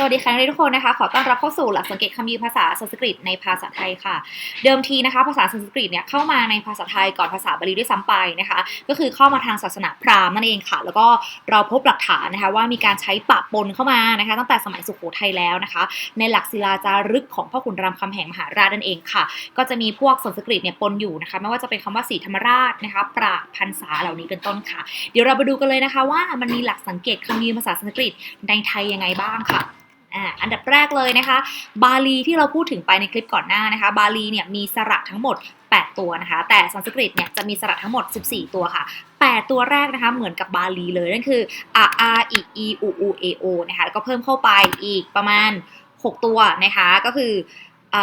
สวัสดีค่ะนักเรียนทุกคนนะคะ ขอต้อนรับเข้าสู่หลักสังเกตคำยีภาษาสันสกฤตในภาษาไทยค่ะ เดิมทีนะคะ ภาษาสันสกฤตเนี่ยเข้ามาในภาษาไทยก่อนภาษาบาลีด้วยซ้ำไปนะคะ ก็คือเข้ามาทางศาสนาพราหมณ์นั่นเองค่ะ แล้วก็เราพบหลักฐานนะคะว่ามีการใช้ปะปนเข้ามานะคะ ตั้งแต่สมัยสุโขทัยแล้วนะคะ ในหลักศิลาจารึกของพ่อขุนรามคำแหงมหาราชนั่นเองค่ะ ก็จะมีพวกสันสกฤตเนี่ยปนอยู่นะคะ ไม่ว่าจะเป็นคำว่าสีธรรมราชนะคะ ปราพันษาเหล่านี้เป็นต้นค่ะ เดี๋ยวเราไปดูกันเลยนะคะ ว่ามันมีหลักสังเกตคำยีภาษาสันสกฤตในไทยยังไงบ้างค่ะ อันดับแรกเลยนะคะ บาลีที่เราพูดถึงไปในคลิปก่อนหน้านะคะ บาลีเนี่ยมีสระทั้งหมด 8 ตัวนะคะ แต่สันสกฤตเนี่ยจะมีสระทั้งหมด 14 ตัวค่ะ 8 ตัวแรกนะคะเหมือนกับบาลีเลยนั่นคืออาอาอีอีอูอูเอโอนะคะแล้วก็เพิ่มเข้าไปอีกประมาณ 6 ตัวนะคะก็คืออ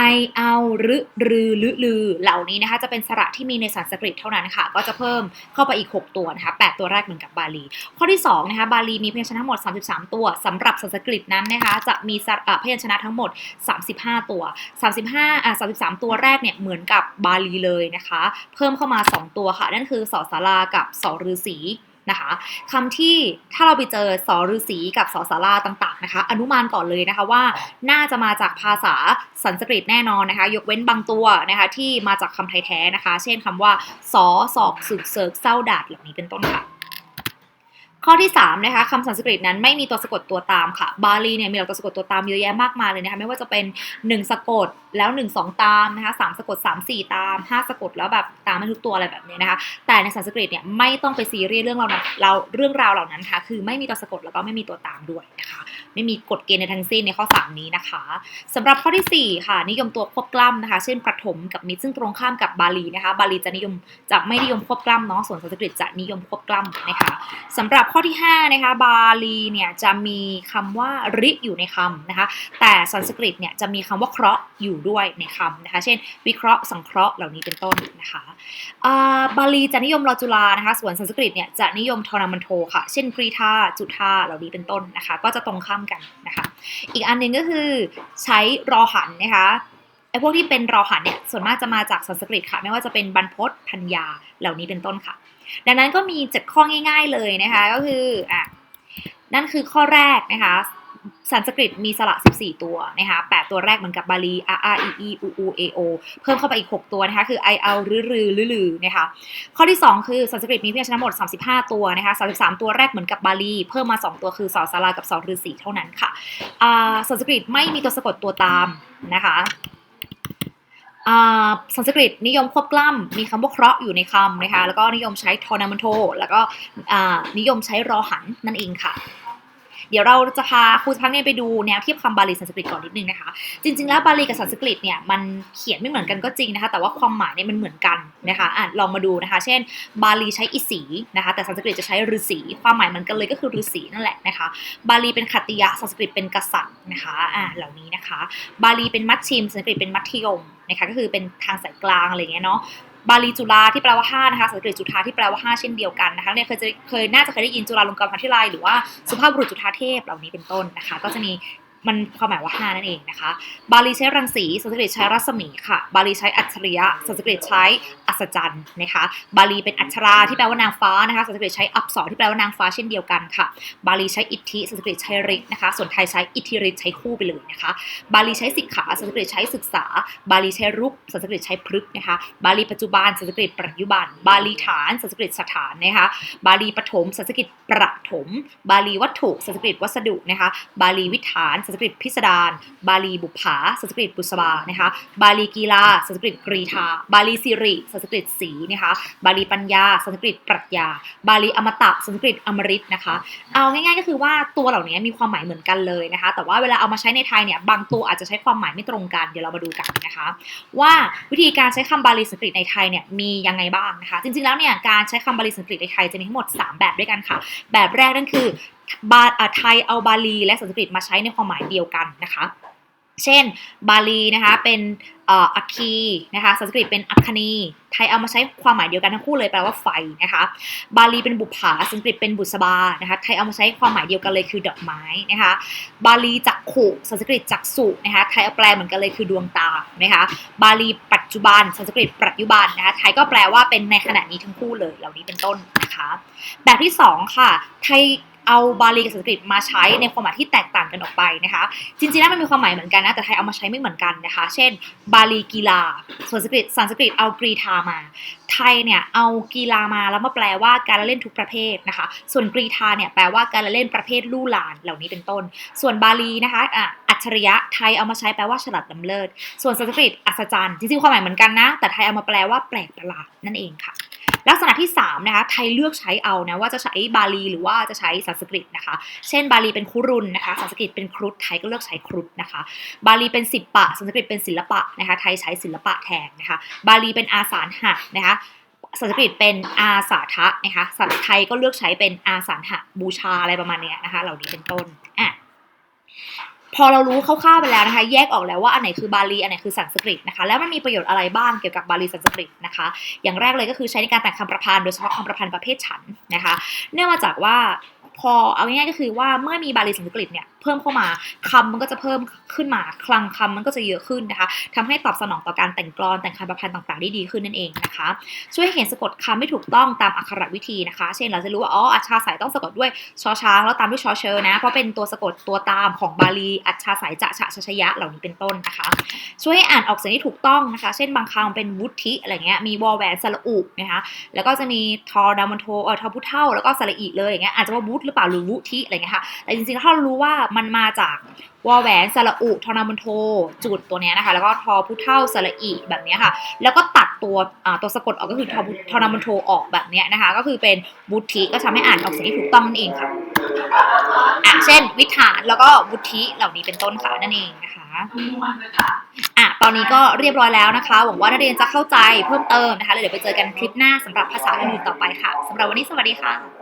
ไอเอารึรือลือลือเหล่านี้นะคะจะเป็นสระที่มีในสันสกฤตเท่านั้นค่ะ ก็จะเพิ่มเข้าไปอีก 6 ตัวนะคะ8ตัวแรกเหมือนกับบาลี ข้อที่2นะคะบาลีมีพยัญชนะทั้งหมด 33 ตัวสำหรับสันสกฤตนั้นนะคะจะมีสระพยัญชนะทั้งหมด 35 ตัว 35อ่า33 ตัวแรกเนี่ยเหมือนกับบาลีเลยนะคะ เพิ่มเข้ามา 2 ตัวค่ะ นั่นคือสอสารากับสอฤาษี นะคะคำที่ถ้าเราไปเจอสอฤาษีกับสอสาราต่างๆนะคะอนุมานก่อนเลยนะคะว่าน่าจะมาจากภาษาสันสกฤตแน่นอนนะคะ ยกเว้นบางตัวนะคะที่มาจากคำไทยแท้นะคะ เช่นคำว่าสอสอกสึกเสิร์กเศร้าดาดเหล่านี้เป็นต้นค่ะ ข้อที่3นะคะคำสันสกฤตนั้นไม่มีตัวสะกดตัวตามค่ะ บาลีเนี่ยมีหลักตัวสะกดตัวตามเยอะแยะมากมายเลยนะคะไม่ว่าจะเป็น 1 สะกดแล้ว 1 2 ตามนะคะสสะกด 3 4 ตาม 5 สะกดแล้วแบบตามไม่ทุกตัวอะไรแบบนี้นะคะ แต่ในสันสกฤตเนี่ยไม่ต้องไปซีเรียสเรื่องเรานะเราเรื่องราวเหล่านั้นค่ะ คือไม่มีตัวสะกดแล้วก็ไม่มีตัวตามด้วยนะคะ ไม่มีกฎเกณฑ์ในทั้งสิ้นในข้อ 3 นี้นะคะสำหรับข้อทีสี่ 4 ค่ะ นิยมตัวควบกล้ำนะคะ เช่นประถมกับมิตรซึ่งตรงข้ามกับบาลีนะคะ บาลีจะนิยมจะไม่นิยมควบกล้ำเนาะส่วนสันสกฤตจะนิยมควบกล้ำนะคะสำหรับข้อที่5นะคะบาลีเนี่ยจะมีคำว่าริอยู่ในคำนะคะ แต่สันสกฤตเนี่ยจะมีคำว่าเคราะห์อยู่ด้วยในคำนะคะ เช่น วิเคราะห์สังเคราะห์เหล่านี้เป็นต้นนะคะบาลีจะนิยมรอจุลานะคะ ส่วนสันสกฤตเนี่ยจะนิยมทอนามันโทค่ะ เช่นกรีธาจุธาเหล่านี้เป็นต้นนะคะ ก็จะตรงข้ามกันนะคะ อีกอันหนึ่งก็คือใช้รอหันนะคะไอ้พวกที่เป็นรอหันเนี่ยส่วนมากจะมาจากสันสกฤตค่ะ ไม่ว่าจะเป็นบรรพตพัญญาเหล่านี้เป็นต้นค่ะ ดังนั้นก็มีเจ็ดข้อง่าย ๆเลยนะคะก็คืออะนั่นคือข้อแรกนะคะ สันสกฤตมีสระ 14 ตัวนะคะ8ตัวแรกเหมือนกับบาลี r r e e u u a o เพิ่มเข้าไปอีก 6 ตัวนะคะ คือ i เอารือรือลือลือนะคะ ข้อที่ 2 คือสันสกฤตมีพยัญชนะหมด 35 ตัวนะคะ 33 ตัวแรกเหมือนกับบาลี เพิ่มมา 2 ตัวคือสอสารากับสอฤาษีเท่านั้นค่ะอ่าสันสกฤตไม่มีตัวสะกดตัวตามนะคะสันสกฤตนิยมควบกล้ำมีคำว่าเคราะห์อยู่ในคำนะคะ แล้วก็นิยมใช้ทอนามันโท แล้วก็นิยมใช้รอหันนั่นเองค่ะ เดี๋ยวเราจะพาครูพังเนี่ยไปดูแนวเทียบคำบาลีสันสกฤตก่อนนิดนึงนะคะ จริง ๆ แล้วบาลีกับสันสกฤตเนี่ยมันเขียนไม่เหมือนกันก็จริงนะคะ แต่ว่าความหมายเนี่ยมันเหมือนกันนะคะอะลองมาดูนะคะ เช่น บาลีใช้อิสีนะคะ แต่สันสกฤตจะใช้ฤาษีความหมายเหมือนกันเลยก็คือฤาษีนั่นแหละนะคะ บาลีเป็นขัตติยะสันสกฤตเป็นกษัตริย์นะคะอ่าเหล่านี้นะคะ บาลีเป็นมัชชิมสันสกฤตเป็นมัธยมนะคะก็คือเป็นทางสายกลางอะไรเงี้ยเนาะ บาลีจุฬาที่แปลว่าห้านะคะสันสกฤตจุฬาที่แปลว่าห้าเช่นเดียวกันนะคะเนี่ยเคยจะเคยน่าจะเคยได้ยินจุฬาลงกรณ์มหาวิทยาลัยหรือว่าสุภาพบุรุษจุฬาเทพเหล่านี้เป็นต้นนะคะ ก็จะมี มันความหมายว่าห้านั่นเองนะคะ บาลีใช้รังสี สันสกฤตใช้รัศมีค่ะ บาลีใช้อัจฉริยะ สันสกฤตใช้อัศจรรย์นะคะ บาลีเป็นอัชราที่แปลว่านางฟ้านะคะ สันสกฤตใช้อักษรที่แปลว่านางฟ้าเช่นเดียวกันค่ะ บาลีใช้อิทธิ สันสกฤตใช้ฤทธิ์นะคะ ส่วนไทยใช้อิทธิฤทธิ์ใช้คู่ไปเลยนะคะ บาลีใช้สิกขา สันสกฤตใช้ศึกษา บาลีใช้รุก สันสกฤตใช้พฤกษ์นะคะ บาลีปัจจุบัน สันสกฤตปัจจุบัน บาลีฐาน สันสกฤตสถานนะคะ บาลีปฐม สันสกฤตประถม บาลีวัตถุ สันสกฤตวัสดุนะคะ บาลีวิถานสันสกฤตพิสดาร บาลีบุภาสันสกฤตบุษบานะคะ บาลีกีฬาสันสกฤตกรีธา บาลีสิริสันสกฤตสีนะคะ บาลีปัญญาสันสกฤตปรัชญา บาลีอมตะสันสกฤตอมฤตนะคะ เอาง่ายๆก็คือว่าตัวเหล่านี้มีความหมายเหมือนกันเลยนะคะ แต่ว่าเวลาเอามาใช้ในไทยเนี่ยบางตัวอาจจะใช้ความหมายไม่ตรงกัน เดี๋ยวเรามาดูกันนะคะ ว่าวิธีการใช้คำบาลีสันสกฤตในไทยเนี่ยมียังไงบ้างนะคะ จริงๆแล้วเนี่ยการใช้คำบาลีสันสกฤตในไทยจะมีทั้งหมด 3 แบบด้วยกันค่ะ แบบแรกนั่นคือ บาไทยเอาบาลีและสันสกฤตมาใช้ในความหมายเดียวกันนะคะ เช่น บาลีนะคะเป็นอัคคีนะคะสันสกฤตเป็นอัคคณี ไทยเอามาใช้ความหมายเดียวกันทั้งคู่เลยแปลว่าไฟนะคะ บาลีเป็นบุปผาสันสกฤตเป็นบุษบานะคะ ไทยเอามาใช้ความหมายเดียวกันเลยคือดอกไม้นะคะ บาลีจักขุสันสกฤตจักสุนะคะ ไทยเอาแปลเหมือนกันเลยคือดวงตานะคะ บาลีปัจจุบันสันสกฤตปัจจุบันนะคะ ไทยก็แปลว่าเป็นในขณะนี้ทั้งคู่เลย เหล่านี้เป็นต้นนะคะ แบบที่สองค่ะ ไทย เอาบาลีกับสันสกฤตมาใช้ในความหมายที่แตกต่างกันออกไปนะคะ จริงๆแล้วมันมีความหมายเหมือนกันนะแต่ไทยเอามาใช้ไม่เหมือนกันนะคะ เช่น บาลีกีฬาส่วนสันสกฤตสันสกฤตเอากรีธามา ไทยเนี่ยเอากีฬามาแล้วมาแปลว่าการละเล่นทุกประเภทนะคะ ส่วนกรีธาเนี่ยแปลว่าการละเล่นประเภทลู่ลานเหล่านี้เป็นต้น ส่วนบาลีนะคะอะอัจฉริยะไทยเอามาใช้แปลว่าฉลาดล้ำเลิศส่วนสันสกฤตอัศจรรย์จริงๆความหมายเหมือนกันนะ แต่ไทยเอามาแปลว่าแปลกประหลาดนั่นเองค่ะ ลักษณะที่3นะคะไทยเลือกใช้เอานะว่าจะใช้บาลีหรือว่าจะใช้สันสกฤตนะคะ เช่นบาลีเป็นคุรุนนะคะสันสกฤตเป็นครุฑไทยก็เลือกใช้ครุฑนะคะ บาลีเป็นศิลปะสันสกฤตเป็นศิลปะนะคะ ไทยใช้ศิลปะแทนนะคะ บาลีเป็นอาสาหะนะคะสันสกฤตเป็นอาสาทะนะคะสันไทยก็เลือกใช้เป็นอาสาหะบูชาอะไรประมาณเนี้ยนะคะ เหล่านี้เป็นต้นอะ พอเรารู้คร่าวๆไปแล้วนะคะ แยกออกแล้วว่าอันไหนคือบาลีอันไหนคือสันสกฤตนะคะ แล้วมันมีประโยชน์อะไรบ้างเกี่ยวกับบาลีสันสกฤตนะคะ อย่างแรกเลยก็คือใช้ในการแต่งคำประพันธ์โดยเฉพาะคำประพันธ์ประเภทฉันนะคะ เนื่องมาจากว่า พอเอาง่ายๆก็คือว่าเมื่อมีบาลีสันสกฤตเนี่ยเพิ่มเข้ามาคำมันก็จะเพิ่มขึ้นมาคลังคำมันก็จะเยอะขึ้นนะคะทำให้ตอบสนองต่อการแต่งกลอนแต่งคำประพันธ์ต่างๆได้ดีขึ้นนั่นเองนะคะ ช่วยให้เขียนสะกดคำไม่ถูกต้องตามอักขระวิธีนะคะ เช่นเราจะรู้ว่าอ๋ออัชชาสายต้องสะกดด้วยชอช้างแล้วตามด้วยชอเชอนะเพราะเป็นตัวสะกดตัวตามของบาลีอัชชาสายจะฉะชชยะเหล่านี้เป็นต้นนะคะ ช่วยให้อ่านออกเสียงที่ถูกต้องนะคะ เช่นบางคำเป็นวุฒิอะไรเงี้ยมีวอแหวนสระอุนะคะแล้วก็จะมีทอดามันโทเออทอพุเท่าแล้วก็สระอีเลยอย่างเงี้ยอาจจะว่าวุฒิรือเปล่าหรือวุธิอะไรเงี้ยค่ะ แต่จริงๆแล้วถ้าเรารู้ว่ามันมาจากวอแหวนสระอุทนามนโท จุดตัวเนี้ยนะคะ แล้วก็ทอพุเท่าสระอีแบบเนี้ยค่ะ แล้วก็ตัดตัวตัวสะกดออกก็คือทอทนามนโทออกแบบเนี้ยนะคะ ก็คือเป็นวุฒิก็ทำให้อ่านออกเสียงที่ถูกต้องนั่นเองค่ะอะเช่น วิถานแล้วก็วุฒิเหล่านี้เป็นต้นค่ะนั่นเองนะคะอะตอนนี้ก็เรียบร้อยแล้วนะคะ หวังว่านักเรียนจะเข้าใจเพิ่มเติมนะคะแล้วเดี๋ยวไปเจอกันคลิปหน้าสำหรับภาษาอื่นต่อไปค่ะสำหรับวันนี้สวัสดีค่ะ